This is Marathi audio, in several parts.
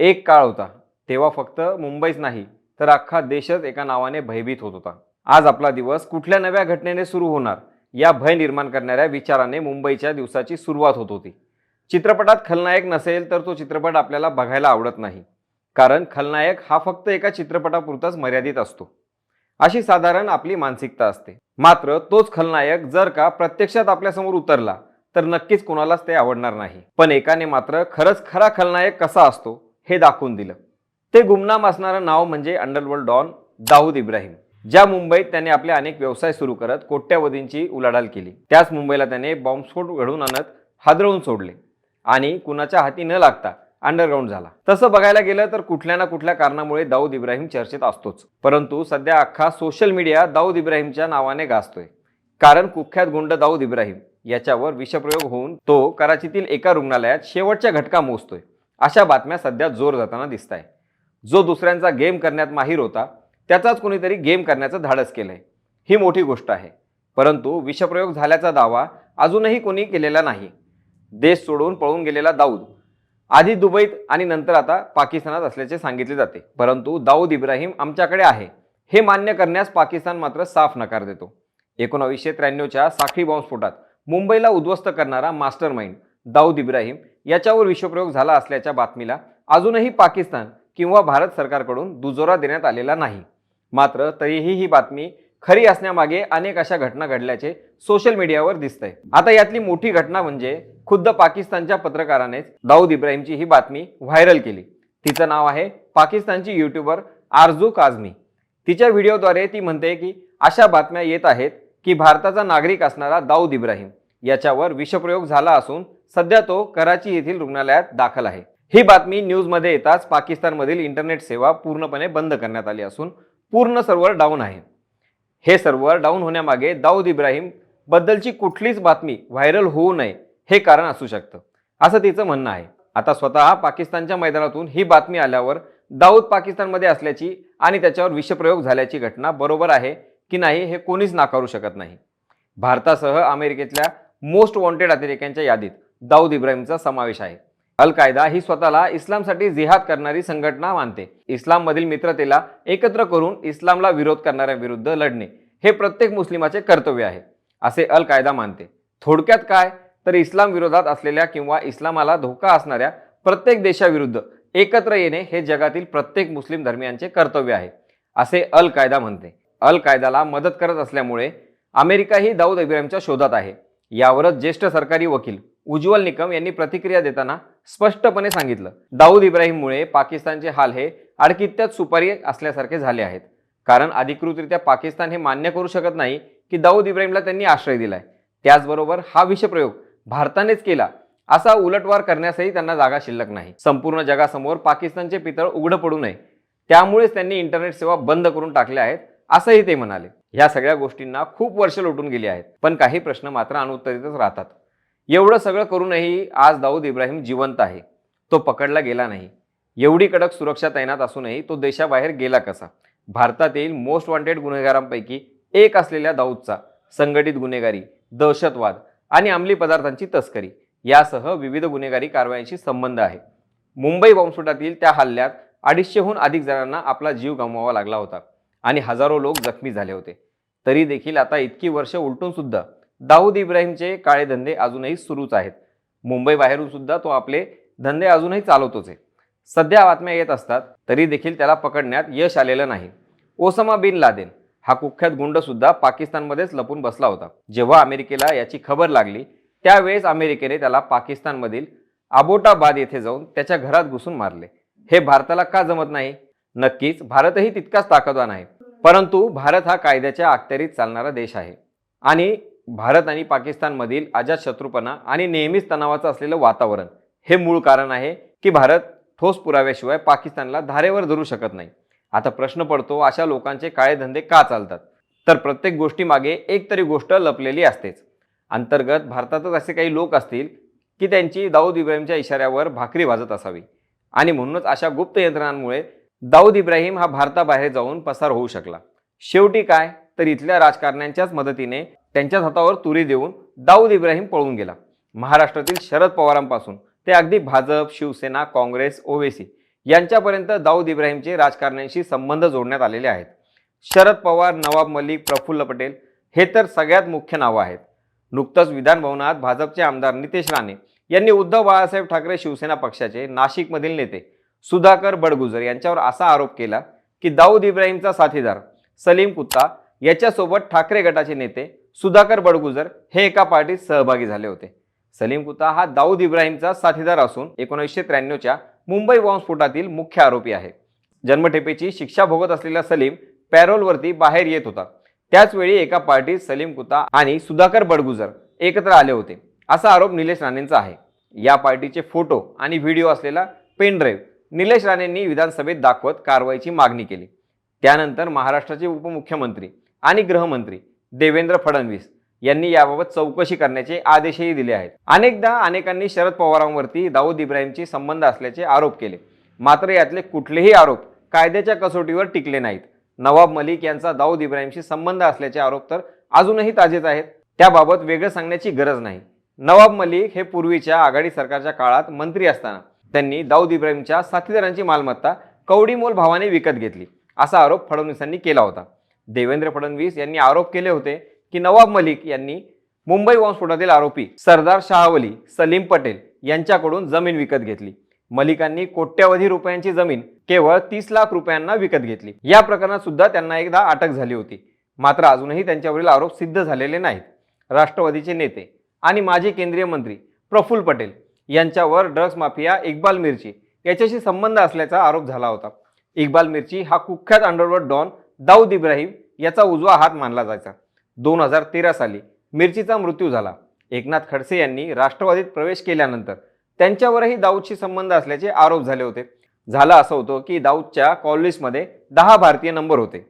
एक काळ होता. तेव्हा फक्त मुंबईच नाही तर अख्खा देशच एका नावाने भयभीत होत होता. आज आपला दिवस कुठल्या नव्या घटनेने सुरू होणार या भय निर्माण करणाऱ्या विचाराने मुंबईच्या दिवसाची सुरुवात होत होती. चित्रपटात खलनायक नसेल तर तो चित्रपट आपल्याला बघायला आवडत नाही. कारण खलनायक हा फक्त एका चित्रपटापुरताच मर्यादित असतो. अशी साधारण आपली मानसिकता असते. मात्र तोच खलनायक जर का प्रत्यक्षात आपल्यासमोर उतरला तर नक्कीच कोणालाच ते आवडणार नाही. पण एकाने मात्र खरंच खरा खलनायक कसा असतो हे दाखवून दिलं. ते गुमनाम असणारं नाव म्हणजे अंडरवर्ल्ड डॉन दाऊद इब्राहिम. ज्या मुंबईत त्याने आपले अनेक व्यवसाय सुरू करत कोट्यावधींची उलाढाल केली. त्याच मुंबईला त्याने बॉम्बस्फोट घडवून आणत हादरवून सोडले. आणि कुणाच्या हाती न लागता अंडरग्राऊंड झाला. तसं बघायला गेलं तर कुठल्या ना कुठल्या कारणामुळे दाऊद इब्राहिम चर्चेत असतोच. परंतु सध्या अख्खा सोशल मीडिया दाऊद इब्राहिमच्या नावाने गाजतोय. कारण कुख्यात गुंड दाऊद इब्राहिम याच्यावर विषप्रयोग होऊन तो कराचीतील एका रुग्णालयात शेवटच्या घटका मोजतोय. अशा बातम्या सध्या जोर जाताना दिसत आहे जो दुसऱ्यांचा गेम करण्यात माहीर होता त्याचाच कोणीतरी गेम करण्याचं धाडस केलंय. ही मोठी गोष्ट आहे. परंतु विषप्रयोग झाल्याचा दावा अजूनही कोणी केलेला नाही. देश सोडून पळून गेलेला दाऊद. आधी दुबईत आणि नंतर आता पाकिस्तानात असल्याचे सांगितले जाते. परंतु दाऊद इब्राहिम आमच्याकडे आहे. हे मान्य करण्यास पाकिस्तान मात्र साफ नकार देतो. एकोणावीसशे त्र्याण्णवच्या साखळी बॉम्बस्फोटात मुंबईला उद्ध्वस्त करणारा मास्टर माइंड दाऊद इब्राहिम याच्यावर विषप्रयोग झाला असल्याच्या बातमीला अजूनही पाकिस्तान किंवा भारत सरकारकडून दुजोरा देण्यात आलेला नाही. मात्र तरीही ही बातमी खरी असण्यामागे अनेक अशा घटना घडल्याचे सोशल मीडियावर दिसतंय. आता यातली मोठी घटना म्हणजे खुद्द पाकिस्तानच्या पत्रकारानेच दाऊद इब्राहिमची ही बातमी व्हायरल केली. तिचं नाव आहे पाकिस्तानची युट्यूबर आरजू काझमी. तिच्या व्हिडिओद्वारे ती म्हणते की अशा बातम्या येत आहेत की भारताचा नागरिक असणारा दाऊद इब्राहिम याच्यावर विषप्रयोग झाला असून सध्या तो कराची येथील रुग्णालयात दाखल आहे. ही बातमी न्यूजमध्ये येताच पाकिस्तानमधील इंटरनेट सेवा पूर्णपणे बंद करण्यात आली असून पूर्ण सर्व्हर डाऊन आहे. हे सर्व्हर डाऊन होण्यामागे दाऊद इब्राहिम बद्दलची कुठलीच बातमी व्हायरल होऊ नये हे कारण असू शकतं असं तिचं म्हणणं आहे. आता स्वतः पाकिस्तानच्या मैदानातून ही बातमी आल्यावर दाऊद पाकिस्तानमध्ये असल्याची आणि त्याच्यावर विषप्रयोग झाल्याची घटना बरोबर आहे की नाही हे कोणीच नाकारू शकत नाही. भारतासह अमेरिकेतल्या मोस्ट वॉन्टेड अतिरेक्यांच्या यादीत दाऊद इब्राहिमचा समावेश आहे. अल कायदा ही स्वतःला इस्लामसाठी जिहाद करणारी संघटना मानते. इस्लाममधील मित्रतेला एकत्र करून इस्लामला विरोध करणाऱ्यांविरुद्ध लढणे हे प्रत्येक मुस्लिमाचे कर्तव्य आहे असे अल कायदा मानते. थोडक्यात काय? तर इस्लाम विरोधात असलेल्या किंवा इस्लामाला धोका असणाऱ्या प्रत्येक देशाविरुद्ध एकत्र येणे हे जगातील प्रत्येक मुस्लिम धर्मियांचे कर्तव्य आहे असे अल कायदा म्हणते. अल कायदाला मदत करत असल्यामुळे अमेरिकाही दाऊद इब्राहिमच्या शोधात आहे. यावरच ज्येष्ठ सरकारी वकील उज्ज्वल निकम यांनी प्रतिक्रिया देताना स्पष्टपणे सांगितलं दाऊद इब्राहिममुळे पाकिस्तानचे हाल हे अडकित्यात सुपारी असल्यासारखे झाले आहेत. कारण अधिकृतरित्या पाकिस्तान हे मान्य करू शकत नाही की दाऊद इब्राहिमला त्यांनी आश्रय दिलाय. त्याचबरोबर हा विषप्रयोग भारतानेच केला असा उलटवार करण्यासही त्यांना जागा शिल्लक नाही. संपूर्ण जगासमोर पाकिस्तानचे पितळ उघडं पडू नये. त्यामुळेच त्यांनी इंटरनेट सेवा बंद करून टाकल्या आहेत असंही ते म्हणाले. ह्या सगळ्या गोष्टींना खूप वर्ष लोटून गेली आहेत पण काही प्रश्न मात्र अनुत्तरितच राहतात. एवढं सगळं करूनही आज दाऊद इब्राहिम जिवंत आहे. तो पकडला गेला नाही. एवढी कडक सुरक्षा तैनात असूनही तो देशाबाहेर गेला कसा? भारतातील मोस्ट वॉन्टेड गुन्हेगारांपैकी एक असलेल्या दाऊदचा. संघटित गुन्हेगारी दहशतवाद आणि अंमली पदार्थांची तस्करी यासह विविध गुन्हेगारी कारवायांशी संबंध आहे. मुंबई बॉम्बस्फोटातील त्या हल्ल्यात अडीचशेहून अधिक जणांना आपला जीव गमवावा लागला होता आणि हजारो लोक जखमी झाले होते. तरी देखील आता इतकी वर्ष उलटून सुद्धा दाऊद इब्राहिमचे काळे धंदे अजूनही सुरूच आहेत. मुंबई बाहेरून सुद्धा तो आपले धंदे अजूनही चालवतोच आहे. सध्या बातम्या येत असतात तरी देखील त्याला पकडण्यात यश आलेलं नाही. ओसामा बिन लादेन हा कुख्यात गुंड सुद्धा पाकिस्तानमध्येच लपून बसला होता. जेव्हा अमेरिकेला याची खबर लागली त्यावेळेस अमेरिकेने त्याला पाकिस्तानमधील आबोटाबाद येथे जाऊन त्याच्या घरात घुसून मारले. हे भारताला का जमत नाही? नक्कीच भारतही तितकाच ताकदवान आहे. परंतु भारत हा कायद्याच्या अखत्यारीत चालणारा देश आहे. आणि भारत आणि पाकिस्तानमधील अजातशत्रूपणा आणि नेहमीच तणावाचं असलेलं वातावरण हे मूळ कारण आहे की भारत ठोस पुराव्याशिवाय पाकिस्तानला धारेवर धरू शकत नाही. आता प्रश्न पडतो अशा लोकांचे काळे धंदे का चालतात? तर प्रत्येक गोष्टीमागे एक तरी गोष्ट लपलेली असतेच. अंतर्गत भारतातच असे काही लोक असतील की त्यांची दाऊद इब्राहिमच्या इशाऱ्यावर भाकरी वाजत असावी. आणि म्हणूनच अशा गुप्त यंत्रणांमुळे दाऊद इब्राहिम हा भारताबाहेर जाऊन पसार होऊ शकला. शेवटी काय? तर इथल्या राजकारण्यांच्याच मदतीने त्यांच्याच हातावर तुरी देऊन दाऊद इब्राहिम पळून गेला. महाराष्ट्रातील शरद पवारांपासून ते अगदी भाजप शिवसेना काँग्रेस ओवेसी यांच्यापर्यंत दाऊद इब्राहिमचे राजकारण्यांशी संबंध जोडण्यात आलेले आहेत. शरद पवार नवाब मलिक प्रफुल्ल पटेल हे तर सगळ्यात मुख्य नावं आहेत. नुकतंच विधानभवनात भाजपचे आमदार नितेश राणे यांनी उद्धव बाळासाहेब ठाकरे शिवसेना पक्षाचे नाशिकमधील नेते सुधाकर बडगुजर यांच्यावर असा आरोप केला की दाऊद इब्राहिमचा साथीदार सलीम कुत्ता याच्यासोबत ठाकरे गटाचे नेते सुधाकर बडगुजर हे एका पार्टीत सहभागी झाले होते. सलीम कुता हा दाऊद इब्राहिमचा साथीदार असून एकोणीसशे त्र्याण्णवच्या मुंबई बॉम्बस्फोटातील मुख्य आरोपी आहे. जन्मठेपेची शिक्षा भोगत असलेला सलीम पॅरोलवरती बाहेर येत होता. त्याचवेळी एका पार्टीत सलीम कुता आणि सुधाकर बडगुजर एकत्र आले होते. असा आरोप निलेश राणेंचा आहे. या पार्टीचे फोटो आणि व्हिडिओ असलेला पेन ड्राईव्ह निलेश राणेंनी विधानसभेत दाखवत कारवाईची मागणी केली. त्यानंतर महाराष्ट्राचे उपमुख्यमंत्री आणि गृहमंत्री देवेंद्र फडणवीस यांनी याबाबत चौकशी करण्याचे आदेशही दिले आहेत. अनेकदा अनेकांनी शरद पवारांवरती दाऊद इब्राहिमचे संबंध असल्याचे आरोप केले. मात्र यातले कुठलेही आरोप कायद्याच्या कसोटीवर टिकले नाहीत. नवाब मलिक यांचा दाऊद इब्राहिमशी संबंध असल्याचे आरोप तर अजूनही ताजेच आहेत. त्याबाबत वेगळं सांगण्याची गरज नाही. नवाब मलिक हे पूर्वीच्या आघाडी सरकारच्या काळात मंत्री असताना त्यांनी दाऊद इब्राहिमच्या साथीदारांची मालमत्ता कवडीमोल भावाने विकत घेतली असा आरोप फडणवीसांनी केला होता. देवेंद्र फडणवीस यांनी आरोप केले होते की नवाब मलिक यांनी मुंबई बॉम्बस्फोटातील आरोपी सरदार शाहवली सलीम पटेल यांच्याकडून जमीन विकत घेतली. मलिकांनी कोट्यवधी रुपयांची जमीन केवळ तीस लाख रुपयांना विकत घेतली. या प्रकरणात सुद्धा त्यांना एकदा अटक झाली होती. मात्र अजूनही त्यांच्यावरील आरोप सिद्ध झालेले नाहीत. राष्ट्रवादीचे नेते आणि माजी केंद्रीय मंत्री प्रफुल्ल पटेल यांच्यावर ड्रग्ज माफिया इक्बाल मिर्ची याच्याशी संबंध असल्याचा आरोप झाला होता. इक्बाल मिर्ची हा कुख्यात अंडरवर्ल्ड डॉन दाऊद इब्राहिम याचा उजवा हात मानला जायचा. दोन हजार तेरा साली मिर्चीचा मृत्यू झाला. एकनाथ खडसे यांनी राष्ट्रवादीत प्रवेश केल्यानंतर त्यांच्यावरही दाऊदशी संबंध असल्याचे आरोप झाले होते. झालं असं होतं की दाऊदच्या कॉललिस्टमध्ये दहा भारतीय नंबर होते.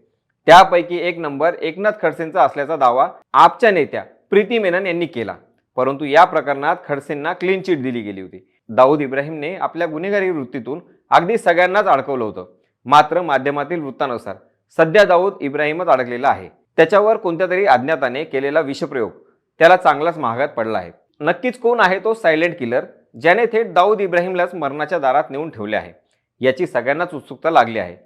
त्यापैकी एक नंबर एकनाथ खडसेंचा असल्याचा दावा आपच्या नेत्या प्रीती मेनन यांनी केला. परंतु या प्रकरणात खडसेंना क्लीन चिट दिली गेली होती. दाऊद इब्राहिमने आपल्या गुन्हेगारी वृत्तीतून अगदी सगळ्यांनाच अडकवलं होतं. मात्र माध्यमातील वृत्तानुसार सध्या दाऊद इब्राहिमच अडकलेला आहे. त्याच्यावर कोणत्या तरी अज्ञाताने केलेला विषप्रयोग. त्याला चांगलाच महागात पडला आहे. नक्कीच कोण आहे तो सायलेंट किलर ज्याने थेट दाऊद इब्राहिमलाच मरणाच्या दारात नेऊन ठेवले आहे. याची सगळ्यांनाच उत्सुकता लागली आहे.